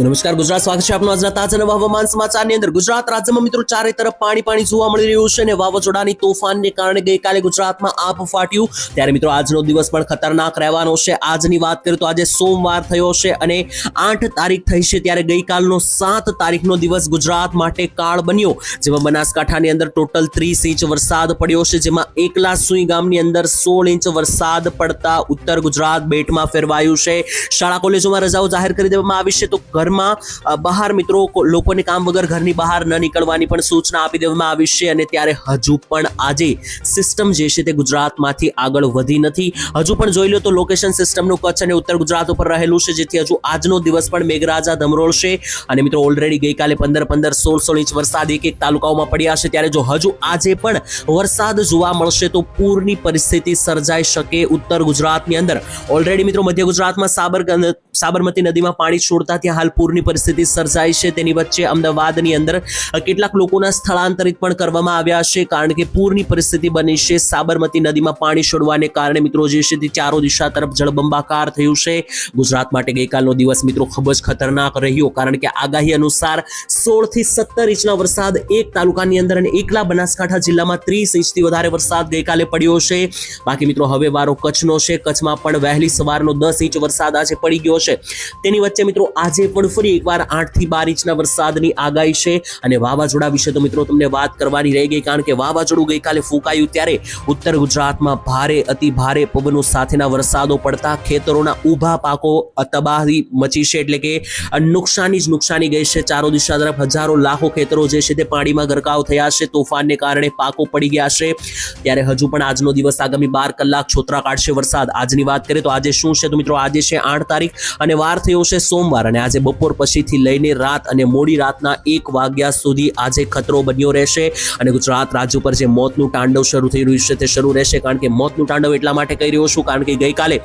નમસ્કાર, ગુજરાત સ્વાગત છે આપનું આજના તાજા નવા હવામાન સમાચારની અંદર. ગુજરાત રાજ્યમાં મિત્રો ચારે તરફ પાણી પાણી જોવા મળી રહ્યું છે અને વાવાઝોડાની તોફાનને કારણે ગઈકાલે ગુજરાતમાં આપ ફાટ્યું. ત્યારે મિત્રો આજનો દિવસ પણ ખતરનાક રહેવાનો છે. આજની વાત કરીએ તો આજે સોમવાર થયો છે અને આઠ તારીખ થઈ છે ત્યારે ગઈકાલનો સાત તારીખનો દિવસ ગુજરાત માટે કાળ બન્યો, જેમાં બનાસકાંઠાની અંદર ટોટલ ત્રીસ ઇંચ વરસાદ પડ્યો છે, જેમાં એકલા સુઈ ગામની અંદર સોળ ઇંચ વરસાદ પડતા ઉત્તર ગુજરાત બેટમાં ફેરવાયું છે. શાળા કોલેજોમાં રજાઓ જાહેર કરી દેવામાં આવી છે, તો ઘરમાં બહાર મિત્રો લોકોને કામ વગર ઘરની બહાર ન નીકળવાની પણ સૂચના આપી દેવામાં આવી છે અને ત્યારે હજુ પણ આજે સિસ્ટમ જે છે તે ગુજરાતમાંથી આગળ વધી નથી. હજુ પણ જોઈ લો તો લોકેશન સિસ્ટમનું કચ્છ અને ઉત્તર ગુજરાત ઉપર રહેલું છે, જેથી હજુ આજનો દિવસ પણ મેઘરાજા ધમરોળશે અને મિત્રો ઓલરેડી ગઈકાલે પંદર પંદર સોળ સોળ ઇંચ વરસાદ એક એક તાલુકાઓમાં પડ્યા છે, ત્યારે જો હજુ આજે પણ વરસાદ જોવા મળશે તો પૂરની પરિસ્થિતિ સર્જાઈ શકે ઉત્તર ગુજરાતની અંદર. ઓલરેડી મિત્રો મધ્ય ગુજરાતમાં સાબર, સાબરમતી નદીમાં પાણી છોડતા ત્યાં હાલ પૂરની પરિસ્થિતિ સર્જાઈ છે. તેની વચ્ચે અમદાવાદની અંદર કેટલાક લોકોના સ્થળાંતરિત પણ કરવામાં આવ્યા છે, કારણ કે પૂરની પરિસ્થિતિ બની છે. સાબરમતી નદીમાં પાણી છોડવાને કારણે મિત્રો જે છે તે ચારો દિશા તરફ જળબંબાકાર થયું છે. ગુજરાત માટે ગઈકાલનો દિવસ મિત્રો ખૂબ જ ખતરનાક રહ્યો, કારણ કે આગાહી અનુસાર સોળથી સત્તર ઇંચના વરસાદ એક તાલુકાની અંદર અને એકલા બનાસકાંઠા જિલ્લામાં ત્રીસ ઇંચથી વધારે વરસાદ ગઈકાલે પડ્યો છે. બાકી મિત્રો હવે વારો કચ્છનો છે. કચ્છમાં પણ વહેલી સવારનો દસ ઇંચ વરસાદ આજે પડી ગયો છે. તેની વચ્ચે મિત્રો આજે પણ ફરી એકવાર આઠથી બાર ઇંચના વરસાદની આગાહી છે અને વાવાઝોડા વિશે તો મિત્રો તમને વાત કરવાની રહી ગઈ કારણ કે વાવાઝોડું ગઈકાલે ફૂંકાયું ત્યારે ઉત્તર ગુજરાતમાં ભારે, અતિ ભારે પવનો સાથેના વરસાદો પડતા ખેતરોના ઊભા પાકો તબાહી મચી છે એટલે કે નુકસાની જ નુકસાની ગઈ છે. ચારો દિશા તરફ હજારો લાખો ખેતરો જે છે તે પાણીમાં ગરકાવ થયા છે. તોફાનને કારણે પાકો પડી ગયા છે. ત્યારે હજુ પણ આજનો દિવસ આગામી બાર કલાક છોતરા કાઢશે વરસાદ. આજની વાત કરીએ તો આજે શું છે તો મિત્રો આજે છે આઠ તારીખ અને વાર થયો છે સોમવાર અને આજે બપોર પછીથી લઈને રાત અને મોડી રાતના એક વાગ્યા સુધી આજે ખતરો બન્યો રહેશે. અને ગુજરાત રાજ્ય ઉપર જે મોતનું તાંડવ શરૂ થઈ રહ્યું છે તે શરૂ રહેશે કારણ કે મોતનું તાંડવ એટલા માટે કહી રહ્યો છું કારણ કે ગઈકાલે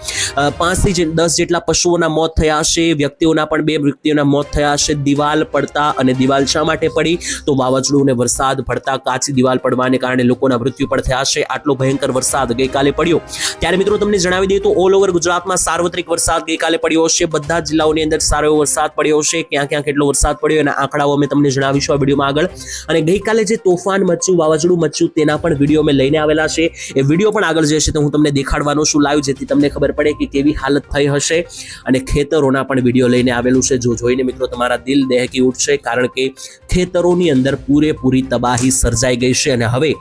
પાંચથી દસ જેટલા પશુઓના મોત થયા છે વ્યક્તિઓના પણ બે વ્યક્તિઓના મોત થયા છે દિવાલ પડતા અને દિવાલ શા માટે પડી? તો વાવાઝોડું અને વરસાદ પડતા કાચી દિવાલ પડવાને કારણે લોકોના મૃત્યુ પણ થયા છે આટલો ભયંકર વરસાદ ગઈકાલે પડ્યો. ત્યારે મિત્રો તમને જણાવી દઈએ તો ઓલ ઓવર ગુજરાતમાં સાર્વત્રિક વરસાદ ગઈકાલે પડ્યો છે બધા જિલ્લાઓની અંદર સારો એવો વરસાદ પડ્યો છે ક્યાં ક્યાં કેટલો વરસાદ પડ્યો એના આંકડાઓ અમે તમને જણાવીશું આ વિડીયોમાં આગળ. અને ગઈકાલે જે તોફાન મચ્યું વાવાઝોડું મચ્યું તેના પણ વીડિયો અમે લઈને આવેલા છે. એ વીડિયો પણ આગળ જે છે તો હું તમને દેખાડવાનો છું લાઈવ, જેથી તમને ખબર પડે કે કેવી હાલત થઈ હશે. અને ખેતરોના પણ વીડિયો લઈને આવેલું છે. જો જોઈને મિત્રો તમારા દિલ દહેકી ઉઠશે, કારણ કે ખેતરોની અંદર પૂરેપૂરી તબાહી સર્જાઈ ગઈ છે અને હવે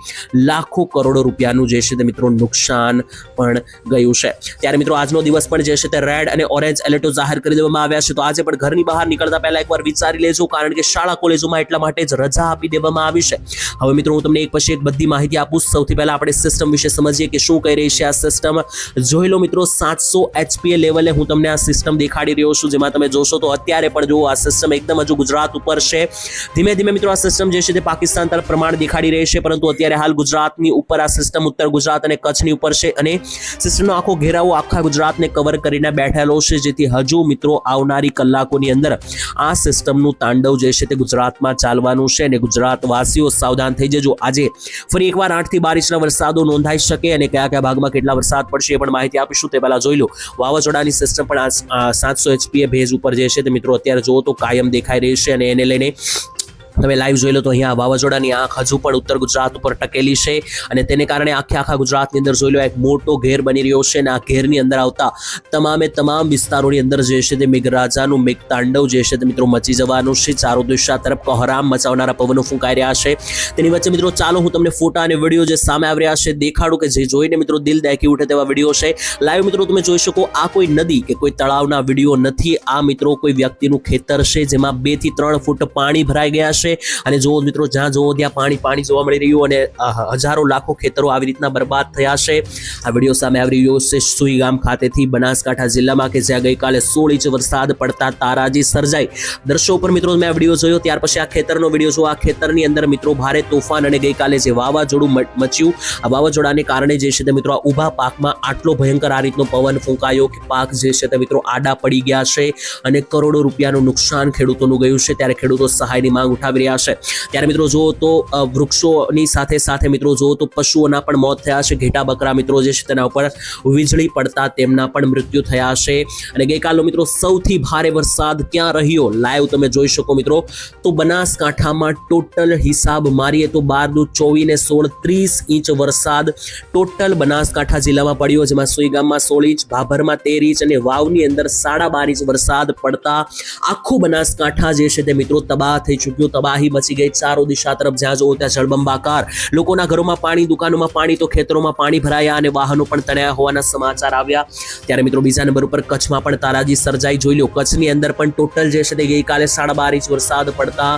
લાખો કરોડો રૂપિયાનું જે છે તે મિત્રો નુકસાન પણ ગયું છે. ત્યારે મિત્રો આજનો દિવસ પણ જે છે તે રેડ અને ઓરેન્જ એલર્ટો જાહેર કરી દેવામાં આવ્યા છે. તો આજે પણ ઘરની બહાર નીકળતા પહેલા એકવાર વિચારી લેજો, કારણ કે શાળા કોલેજોમાં એટલા માટે જ રજા આપી દેવામાં આવી છે. હવે મિત્રો હું તમને એક પછી એક બધી માહિતી આપું સૌથી પહેલા આપણે સિસ્ટમ વિશે સમજીએ કે શું કહી રહી છે આ સિસ્ટમ જોઈ લો મિત્રો, સાતસો એચપીએ લેવલે હું તમને આ સિસ્ટમ દેખાડી રહ્યો છું. જેમાં તમે જોશો તો અત્યારે પણ જો આ સિસ્ટમ એકદમ હજુ ગુજરાત ઉપર છે. ધીમે ધીમે ધીમે મિત્રો આ સિસ્ટમ જે છે તે પાકિસ્તાન તરફ પ્રમાણ દેખાડી રહી છે, પરંતુ અત્યારે હાલ ગુજરાતની ઉપર આ સિસ્ટમ ઉત્તર ગુજરાત અને કચ્છની ઉપર છે અને સિસ્ટમનો આખો ઘેરાવો આખા ગુજરાતને કવર કરીને બેઠેલો છે, જેથી હજુ મિત્રો આવનારી કલાકોની અંદર આ સિસ્ટમનું તાંડવ જે છે તે ગુજરાતમાં ચાલવાનું છે અને ગુજરાતવાસીઓ સાવધાન થઈ જજો. આજે ફરી એકવાર આઠથી બાર ઇંચના વરસાદો નોંધાઈ શકે અને કયા કયા ભાગમાં કેટલા વરસાદ પડશે એ પણ માહિતી આપીશું. તે પહેલાં જોઈ લો, વાવાઝોડાની સિસ્ટમ પણ આ સાતસો એચપીએ ભેજ ઉપર જે છે તે મિત્રો અત્યારે જુઓ તો કાયમ દેખાઈ રહી છે અને એને લઈને તમે લાઈવ જોઈ લો તો અહીંયા વાવાઝોડાની આંખ હજુ પણ ઉત્તર ગુજરાત ઉપર ટકેલી છે અને તેને કારણે આખે આખા ગુજરાતની અંદર જોઈ લો એક મોટો ઘેર બની રહ્યો છે અને આ ઘેરની અંદર આવતા તમામે તમામ વિસ્તારોની અંદર જે છે તે મેઘરાજાનું મેઘતાંડવ જે છે તે મિત્રો મચી જવાનું છે. ચારો દિશા તરફ કહરામ મચાવનારા પવનો ફૂંકાઈ રહ્યા છે. તેની વચ્ચે મિત્રો ચાલો હું તમને ફોટા અને વીડિયો જે સામે આવી રહ્યા છે દેખાડું કે જે જોઈને મિત્રો દિલ દહેકી ઉઠે તેવા વીડિયો છે. લાઈવ મિત્રો તમે જોઈ શકો આ કોઈ નદી કે કોઈ તળાવના વીડિયો નથી. આ મિત્રો કોઈ વ્યક્તિનું ખેતર છે જેમાં બેથી ત્રણ ફૂટ પાણી ભરાઈ ગયા છે. અને જુઓ મિત્રો, જ્યાં જુઓ ત્યાં પાણી પાણી જોવા મળી રહ્યું અને હજારો લાખો ખેતરો આવી રીતના બરબાદ થયા છે. આ વીડિયો સામે આવી રહ્યો છે સુઈ ગામ ખાતેથી બનાસકાંઠા જિલ્લામાં કે જ્યાં ગઈકાલે સોળ ઇંચ વરસાદ પડતા તારાજી સર્જાઈ. દર્શો ઉપર મિત્રો, મેં આ વીડિયો જોયો, ત્યાર પછી આ ખેતરનો વીડિયો જો આ ખેતરની અંદર મિત્રો, ભારે તોફાન અને ગઈકાલે જે વાવાઝોડું મચ્યું, આ વાવાઝોડાને કારણે જે છે તે મિત્રો, આ ઊભા પાકમાં આટલો ભયંકર આ રીતનો પવન ફૂંકાયો કે પાક જે છે તે મિત્રો, આડા પડી ગયા છે અને કરોડો રૂપિયાનું નુકસાન ખેડૂતોનું ગયું છે. ત્યારે ખેડૂતો સહાયની માંગ ઉઠાવી આવી રહ્યા છે. ત્યારે મિત્રો જુઓ તો વૃક્ષોની સાથે સાથે મિત્રો જુઓ તો પશુઓના પણ મોત થયા છે. ઘેટા બકરા મિત્રો જે છે તેના ઉપર વીજળી પડતા તેમના પણ મૃત્યુ થયા છે. અને ગઈકાલનો મિત્રો સૌથી ભારે વરસાદ ક્યાં રહ્યો? લાઈવ તમે જોઈ શકો મિત્રો. તો બનાસકાંઠામાં ટોટલ હિસાબ મારીએ તો બાર દુ ચોવીસ ને સોળ ત્રીસ ઇંચ વરસાદ ટોટલ બનાસકાંઠા જિલ્લામાં પડ્યો, જેમાં સુઈગામમાં સોળ ઇંચ, ભાભરમાં તેર ઇંચ અને વાવની અંદર સાડા બાર ઇંચ વરસાદ પડતા આખું બનાસકાંઠા જે છે તે મિત્રો તબાહ થઈ ચૂક્યું. તબાહી મચી ગઈ. ચારો દિશા તરફ જ્યાં જુઓ ત્યાં જળબંબાકાર. લોકોના ઘરોમાં પાણી, દુકાનોમાં પાણી તો ખેતરોમાં પાણી ભરાયા અને વાહનો પણ તણાયા હોવાના સમાચાર આવ્યા. ત્યારે મિત્રો બીજા નંબર ઉપર કચ્છમાં પણ તારાજી સર્જાઈ જોઈ લો કચ્છની અંદર પણ ટોટલ જે છે તે ગઈકાલે સાડા બાર ઇંચ વરસાદ પડતા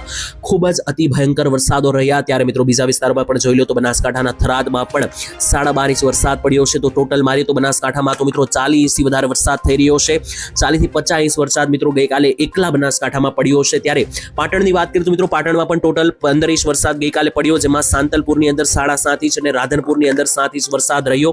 ખૂબ જ અતિ ભયંકર વરસાદો રહ્યા. ત્યારે મિત્રો બીજા વિસ્તારમાં પણ જોઈ લો તો બનાસકાંઠાના થરાદમાં પણ સાડા બાર ઇંચ વરસાદ પડ્યો છે. તો ટોટલ મારી તો બનાસકાંઠામાં તો મિત્રો ચાલીસ ઇંચથી વધારે વરસાદ થઈ રહ્યો છે. ચાલીસથી પચાસ ઇંચ વરસાદ મિત્રો ગઈકાલે એકલા બનાસકાંઠામાં પડ્યો છે. ત્યારે પાટણની વાત કરીએ તો મિત્રો પાટણમાં પણ ટોટલ પંદર ઇંચ વરસાદ ગઈકાલે પડ્યો, જેમાં સાંતલપુરની અંદર સાડા સાત ઇંચ અને રાધનપુરની અંદર સાત ઇંચ વરસાદ રહ્યો.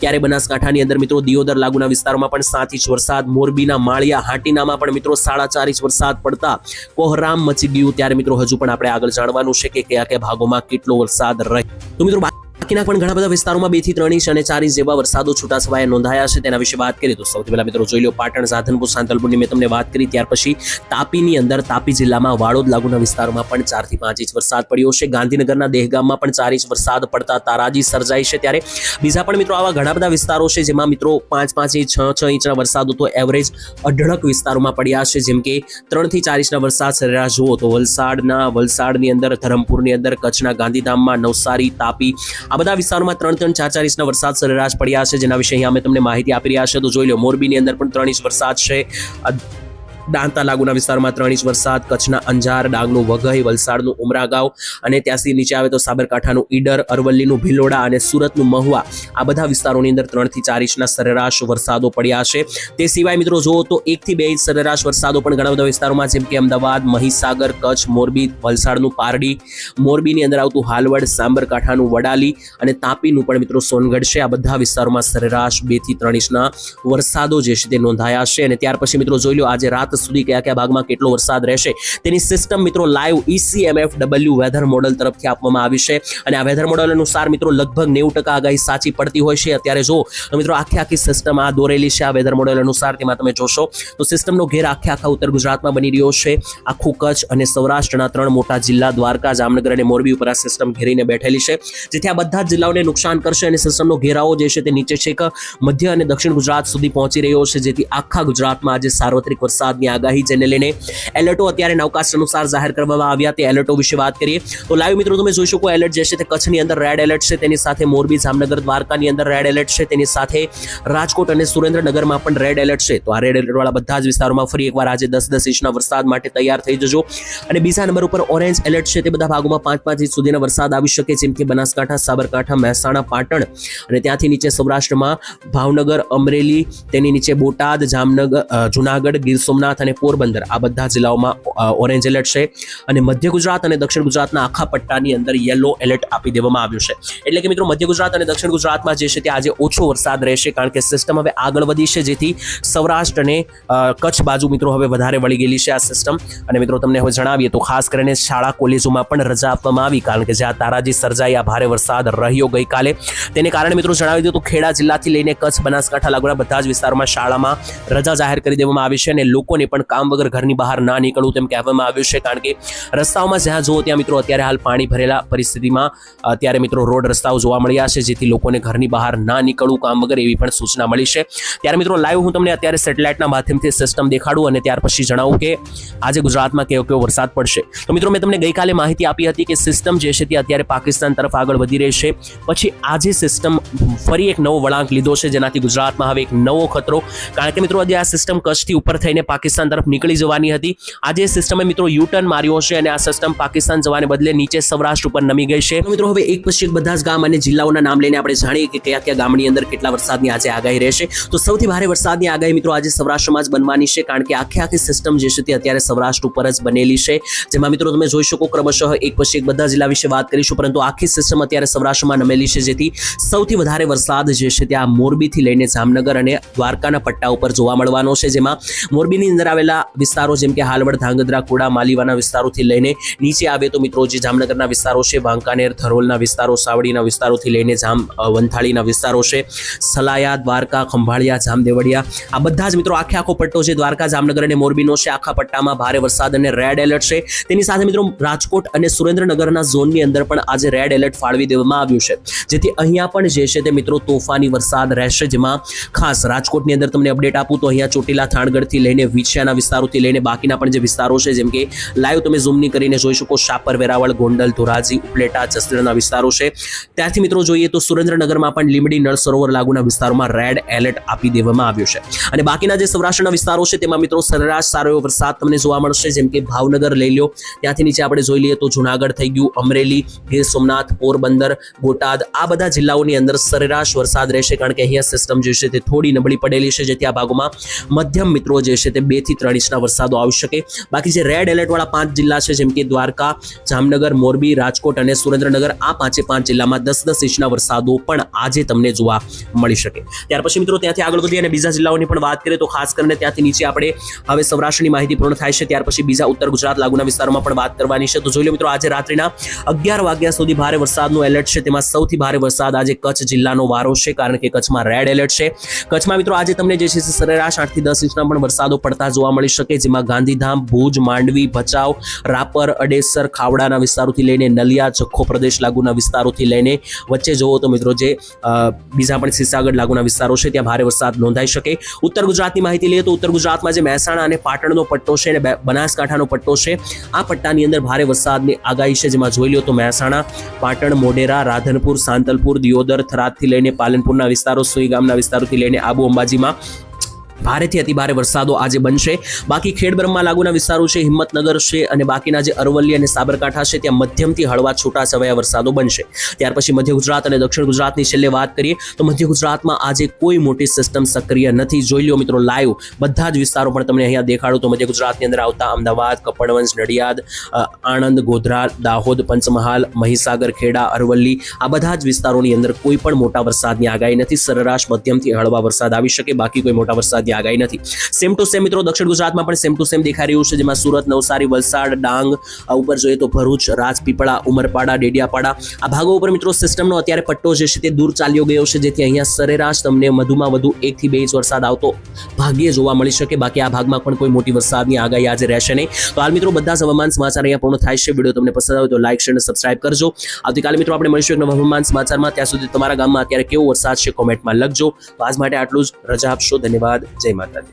ત્યારે બનાસકાંઠાની અંદર મિત્રો દિયોદર લાગુના વિસ્તારોમાં પણ સાત ઇંચ વરસાદ, મોરબીના માળિયા, હાટીનામાં પણ મિત્રો સાડા ચાર ઇંચ વરસાદ પડતા કોહરામ મચી ગયું. ત્યારે મિત્રો હજુ પણ આપણે આગળ જાણવાનું છે કે કયા કયા ભાગોમાં કેટલો વરસાદ રહે. તો મિત્રો બાકીના પણ ઘણા બધા વિસ્તારોમાં બેથી ત્રણ ઇંચ અને ચાર ઇંચ જેવા વરસાદો છૂટાછવાયા નોંધાયા છે. તેના વિશે વાત કરીએ તો સૌથી પહેલા મિત્રો જોઈ લો પાટણ, સાધનપુર સાંતલપુરની મેં તમને વાત કરી. ત્યાર પછી તાપીની અંદર તાપી જિલ્લામાં વાળોદ લાગુના વિસ્તારોમાં પણ ચારથી પાંચ ઇંચ વરસાદ પડ્યો છે. ગાંધીનગરના દેહગામમાં પણ ચાર ઇંચ વરસાદ પડતા તારાજી સર્જાઈ છે ત્યારે બીજા પણ મિત્રો આવા ઘણા બધા વિસ્તારો છે જેમાં મિત્રો પાંચ પાંચ ઇંચ, છ છ ઇંચના વરસાદો તો એવરેજ અઢળક વિસ્તારોમાં પડ્યા છે. જેમ કે ત્રણથી ચાર ઇંચના વરસાદ સરેરાશ જુઓ તો વલસાડના, વલસાડની અંદર, ધરમપુરની અંદર, કચ્છના ગાંધીધામમાં નવસારી, તાપી આ બધા વિસ્તારોમાં ત્રણ ત્રણ ચાર ચાર ઇંચના વરસાદ સરેરાશ પડ્યા છે, જેના વિશે અહીંયા અમે તમને માહિતી આપી રહ્યા છે. તો જોઈ લો, મોરબીની અંદર પણ ત્રણ ઇંચ વરસાદ છે. દાંતા લાગુના વિસ્તારમાં ત્રણ ઇંચ વરસાદ, કચ્છના અંજાર, ડાંગનું વઘઈ, વલસાડનું ઉમરાગાંવ અને ત્યાંથી નીચે આવે તો સાબરકાંઠાનું ઈડર, અરવલ્લીનું ભિલોડા અને સુરતનું મહુવા. આ બધા વિસ્તારોની અંદર ત્રણથી ચાર ઇંચના સરેરાશ વરસાદો પડ્યા છે. તે સિવાય મિત્રો જુઓ તો એકથી બે ઇંચ સરેરાશ વરસાદો પણ ઘણા બધા વિસ્તારોમાં, જેમ કે અમદાવાદ, મહીસાગર, કચ્છ, મોરબી, વલસાડનું પારડી. મોરબીની અંદર આવતું હાલવડ, સાબરકાંઠાનું વડાલી અને તાપીનું પણ મિત્રો સોનગઢ છે. આ બધા વિસ્તારોમાં સરેરાશ બેથી ત્રણ ઇંચના વરસાદો જે છે તે નોંધાયા છે અને ત્યાર પછી મિત્રો જોઈ લો આજે રાત સુધી કયા કયા ભાગમાં કેટલો વરસાદ રહેશે તેની સિસ્ટમ મિત્રો live ECMF W weather model તરફથી આપવામાં આવી છે. અને આ વેધર મોડલ અનુસાર મિત્રો લગભગ નેવું ટકા આગાહી સાચી પડતી હોય છે. અત્યારે જો મિત્રો આખી આખી સિસ્ટમ આ દોરેલી છે આ વેધર મોડલ અનુસાર, તેમાં તમે જોશો, તો સિસ્ટમનો ઘેર આખે આખા ઉત્તર ગુજરાતમાં બની રહ્યો છે. આખું કચ્છ અને સૌરાષ્ટ્રના ત્રણ મોટા જિલ્લા, દ્વારકા, જામનગર અને મોરબી ઉપર આ સિસ્ટમ ઘેરીને બેઠેલી છે. જેથી આ બધા જ જિલ્લાઓને નુકસાન કરશે અને સિસ્ટમનો ઘેરાવો જે છે તે નીચે છેક મધ્ય અને દક્ષિણ ગુજરાત સુધી પહોંચી રહ્યો છે. જેથી આખા ગુજરાતમાં આજે સાર્વત્રિક વરસાદની આગાહી જેને લઈને એલર્ટો અત્યારે નવકાસ્ટ અનુસાર જાહેર કરવામાં આવ્યા તે એલર્ટો વિશે વાત કરીએ. તો લાઈવ મિત્રો, તમે જોઈ શકો એલર્ટ જે છે તે કચ્છની અંદર રેડ એલર્ટ છે, તેની સાથે મોરબી, જામનગર, દ્વારકાની અંદર રેડ એલર્ટ છે, તેની સાથે રાજકોટ અને સુરેન્દ્રનગરમાં પણ રેડ એલર્ટ છે. તો આ રેડ એલર્ટ વાળા બધા જ વિસ્તારોમાં ફરી એકવાર આજે દસ દસ ઇંચના વરસાદ માટે તૈયાર થઈ જજો. અને બીજા નંબર ઉપર ઓરેન્જ એલર્ટ છે તે બધા ભાગોમાં પાંચ પાંચ ઇંચ સુધીના વરસાદ આવી શકે, જેમ કે બનાસકાંઠા, સાબરકાંઠા, મહેસાણા, પાટણ અને ત્યાંથી નીચે સૌરાષ્ટ્રમાં ભાવનગર, અમરેલી, તેની નીચે બોટાદ, જામનગર જુનાગઢ, ગીર સોમનાથ અને પોરબંદર. આ બધા જિલ્લાઓમાં ઓરેન્જ એલર્ટ છે. અને મધ્ય ગુજરાત અને દક્ષિણ ગુજરાતના આખા પટ્ટાની અંદર યલો એલર્ટ આપી દેવામાં આવ્યું છે. એટલે કે મિત્રો, મધ્ય ગુજરાત અને દક્ષિણ ગુજરાતમાં જે છે તે આજે ઓછો વરસાદ રહેશે, કારણ કે સિસ્ટમ હવે આગળ વધી છે, જેથી સૌરાષ્ટ્ર અને કચ્છ બાજુ મિત્રો હવે વધારે વળી ગયેલી છે આ સિસ્ટમ અને મિત્રો, તમને હવે જણાવીએ તો ખાસ કરીને શાળા, કોલેજોમાં પણ રજા આપવામાં આવી, કારણ કે જ્યાં તારાજી સર્જાઈ, આ ભારે વરસાદ રહ્યો ગઈકાલે. તેને કારણે મિત્રો જણાવી દઉં તો ખેડા જિલ્લાથી લઈને કચ્છ, બનાસકાંઠા લાગુના બધા જ વિસ્તારોમાં શાળામાં રજા જાહેર કરી દેવામાં આવી છે અને લોકોને પણ કામ વગર ઘરની બહાર ના નીકળવું તેમ કહેવામાં આવ્યું છે. કારણ કે રસ્તાઓમાં જ્યાં જુઓ ત્યાં મિત્રો અત્યારે હાલ પાણી ભરેલા પરિસ્થિતિમાં અત્યારે મિત્રો રોડ રસ્તાઓ જોવા મળ્યા છે, જેથી લોકોને ઘરની બહાર ના નીકળવું કામ વગર એવી પણ સૂચના મળી છે. ત્યારે મિત્રો લાઈવ હું તમને અત્યારે સેટેલાઇટના માધ્યમથી સિસ્ટમ દેખાડું અને ત્યાર પછી જણાવું કે આજે ગુજરાતમાં કેવો કેવો વરસાદ પડશે. તો મિત્રો મેં તમને ગઈકાલે માહિતી આપી હતી કે સિસ્ટમ જે છે તે અત્યારે પાકિસ્તાન તરફ આગળ વધી રહી છે. પછી આજે સિસ્ટમ ફરી એક નવો વળાંક લીધો છે, જેનાથી ગુજરાતમાં હવે એક નવો ખતરો. કારણ કે મિત્રો આજે આ સિસ્ટમ કચ્છથી ઉપર થઈને પાકિસ્તાન તરફ નીકળી જવાની હતી. આજે સિસ્ટમે મિત્રો યુ ટર્ન માર્યો છે અને આ સિસ્ટમ પાકિસ્તાન જવાને બદલે નીચે સૌરાષ્ટ્ર ઉપર નમી ગઈ છે. મિત્રો હવે એક પછી એક બધા જ ગામ અને જિલ્લાઓના નામ લઈને આપણે જાણીએ કે કયા કયા ગામની અંદર કેટલા વરસાદની આજે આગાહી રહેશે. તો સૌથી ભારે વરસાદની આગાહી મિત્રો આજે સૌરાષ્ટ્રમાં જ બનવાની છે કારણ કે આખી આખી સિસ્ટમ જે છે તે અત્યારે સૌરાષ્ટ્ર ઉપર જ બનેલી છે. જેમાં મિત્રો તમે જોઈ શકો ક્રમશઃ એક પછી એક બધા જિલ્લા વિશે વાત કરીશું, પરંતુ આખી સિસ્ટમ અત્યારે સૌરાષ્ટ્રમાં નમેલી છે, જેથી સૌથી વધારે વરસાદ જે છે તે આ મોરબીથી લઈને જામનગર અને દ્વારકાના પટ્ટા ઉપર જોવા મળવાનો છે. જેમાં મોરબીની અંદર આવેલા વિસ્તારો જેમ કે હાલવડ, ધાંગધ્રા, કુડા, માલીવાના વિસ્તારોથી લઈને નીચે આવે તો મિત્રો જે જામનગરના વિસ્તારો છે, વાંકાનેર, ધરોલના વિસ્તારો, સાવડીના વિસ્તારોથી લઈને જામ વંથાળીના વિસ્તારો છે, સલાયા, દ્વારકા, ખંભાળિયા, જામદેવડિયા, આ બધા જ મિત્રો આખે આખો પટ્ટો છે, દ્વારકા, જામનગર અને મોરબીનો છે, આખા પટ્ટામાં ભારે વરસાદ અને રેડ એલર્ટ છે. તેની સાથે મિત્રો રાજકોટ અને સુરેન્દ્રનગરના ઝોનની અંદર પણ આજે રેડ એલર્ટ ફાળવી દેવામાં આવ્યું છે. જેથી અહીંયા પણ જે છે તે મિત્રો તોફાની વરસાદ રહેશે, જેમાં ખાસ રાજકોટની અંદર તમને અપડેટ આપું તો અહીંયા ચોટીલા, થાણગઢથી લઈને વિછિયાના વિસ્તારોથી લઈને બાકીના પણ જે વિસ્તારો છે, જેમ કે લાઈવ તમે ઝૂમની કરીને જોઈ શકો શાપર, વેરાવળ, ગોંડલ, ધોરાજી, ઉપલેટા, જસદણના વિસ્તારો છે. ત્યાંથી મિત્રો જોઈએ તો સુરેન્દ્રનગરમાં પણ લીમડી નળ સરોવર લાગુના વિસ્તારોમાં રેડ એલર્ટ આપી દેવામાં આવ્યું છે. અને બાકીના જે સૌરાષ્ટ્રના વિસ્તારો છે, તેમાં મિત્રો સરેરાશ સારો એવો વરસાદ તમને જોવા મળશે, જેમ કે ભાવનગર લઈ લો ત્યાંથી નીચે આપણે જોઈ લઈએ તો જુનાગઢ થઈ ગયું, અમરેલી, ગીર સોમનાથ, પોરબંદર, બોટાદ, આ બધા જિલ્લાઓની અંદર સરેરાશ વરસાદ રહેશે, કારણ કે અહીંયા સિસ્ટમ જે છે, તે થોડી નબળી પડેલી છે, જેથી આ ભાગોમાં મધ્યમ મિત્રો જે છે, તે બે થી ત્રણ ઇંચના વરસાદો આવી શકે. બાકી જે રેડ એલર્ટ વાળા પાંચ જિલ્લા છે, જેમ કે દ્વારકા, જામનગર, મોરબી, રાજકોટ અને સુરેન્દ્રનગર, આ પાંચે પાંચ જિલ્લામાં દસ દસ ઇંચના વરસાદો પણ આજે તમને જોવા મળી શકે. ત્યાર પછી મિત્રો ત્યાંથી આગળ વધી અને બીજા જિલ્લાઓની પણ વાત કરીએ તો ખાસ કરીને ત્યાંથી નીચે આપણે હવે સૌરાષ્ટ્રની માહિતી પૂર્ણ થાય છે. ત્યાર પછી બીજા ઉત્તર ગુજરાત લાગુના વિસ્તારોમાં પણ વાત કરવાની છે. તો જોઈ લો મિત્રો, આજે રાત્રિના અગિયાર વાગ્યા સુધી ભારે વરસાદનું એલર્ટ છે. તેમાં સૌથી ભારે વરસાદ આજે કચ્છ જિલ્લાનો વારો છે, કારણ કે કચ્છમાં રેડ એલર્ટ છે. કચ્છમાં મિત્રો આજે તમને જે છે, સરેરાશ આઠથી દસ ઇંચના પણ વરસાદો પડતા જોવા મળી શકે, જેમાં ગાંધીધામ, ભુજ, માંડવી, ભચાઉ, રાપર, અડેસર, ખાવડાના વિસ્તારોથી લઈને નલિયા, જખો પ્રદેશ લાગુના વિસ્તારોથી લઈને વચ્ચે જોવો તો મિત્રો જે બીજા પણ સિસાગઢ લાગુના વિસ્તારો છે, ત્યાં ભારે વરસાદ નોંધાઈ શકે. ઉત્તર ગુજરાતની માહિતી લઈએ તો ઉત્તર ગુજરાતમાં જે મહેસાણા અને પાટણનો પટ્ટો છે અને બનાસકાંઠાનો પટ્ટો છે, આ પટ્ટાની અંદર ભારે વરસાદની આગાહી છે, જેમાં જોઈ લો તો મહેસાણા, પાટણ, મોઢેરા, રાધનપુર, સાંતલપુર, દિયોદર, થરાદથી લઈને પાલનપુરના વિસ્તારો, સુઈગામના વિસ્તારોથી લઈને આબુ અંબાજીમાં ભારેથી અતિ ભારે વરસાદો આજે બનશે. બાકી ખેડબ્રહ્મા લાગુના વિસ્તારો છે હિંમતનગર છે અને બાકીના જે અરવલ્લી અને સાબરકાંઠા છે, ત્યાં મધ્યમથી હળવા છૂટા છવાયા વરસાદો બનશે. ત્યાર પછી મધ્ય ગુજરાત અને દક્ષિણ ગુજરાતની છેલ્લે વાત કરીએ, તો મધ્ય ગુજરાતમાં આજે કોઈ મોટી સિસ્ટમ સક્રિય નથી. જોઈ લો મિત્રો લાઈવ બધા જ વિસ્તારો પણ તમને અહીંયા દેખાડું તો મધ્ય ગુજરાતની અંદર આવતા અમદાવાદ કપડવંશ નડિયાદ આણંદ, ગોધરા, દાહોદ, પંચમહાલ, મહીસાગર, ખેડા, અરવલ્લી આ બધા જ વિસ્તારોની અંદર કોઈ પણ મોટા વરસાદની આગાહી નથી. સરેરાશ મધ્યમથી હળવા વરસાદ આવી શકે, બાકી કોઈ મોટા વરસાદની આગાહી નથી. સેમ ટુ સેમ મિત્રો, દક્ષિણ ગુજરાતમાં પણ સેમ ટુ સેમ દેખાઈ રહ્યું છે, જેમાં સુરત, નવસારી, વલસાડ, ડાંગ ઉપર જોઈએ તો ભરૂચ, રાજપીપળા, ઉમરપાડા, ડેડિયાપાડા. આ ભાગો ઉપર મિત્રો સિસ્ટમનો અત્યારે પટ્ટો જે છે તે દૂર ચાલ્યો ગયો છે, જેથી અહીંયા સરેરાશ તમને વધુમાં વધુ એકથી બે ઇંચ વરસાદ આવતો ભાગ્યે જોવા મળી શકે. બાકી આ ભાગમાં પણ કોઈ મોટી વરસાદની આગાહી આજે રહેશે નહીં. તો હાલ મિત્રો બધા જ હવામાન સમાચાર અહીંયા પૂર્ણ થાય છે. વીડિયો તમને પસંદ આવે તો લાઈક શેર અને સબસ્ક્રાઇબ કરજો. આવતીકાલે મિત્રો આપણે મળીશું એક નવા હવામાન સમાચારમાં. ત્યાં સુધી તમારા ગામમાં અત્યારે કેવો વરસાદ છે કોમેન્ટમાં લખજો. તો આજ માટે આટલું જ. રજા આપશો. ધન્યવાદ. જય માતાજી.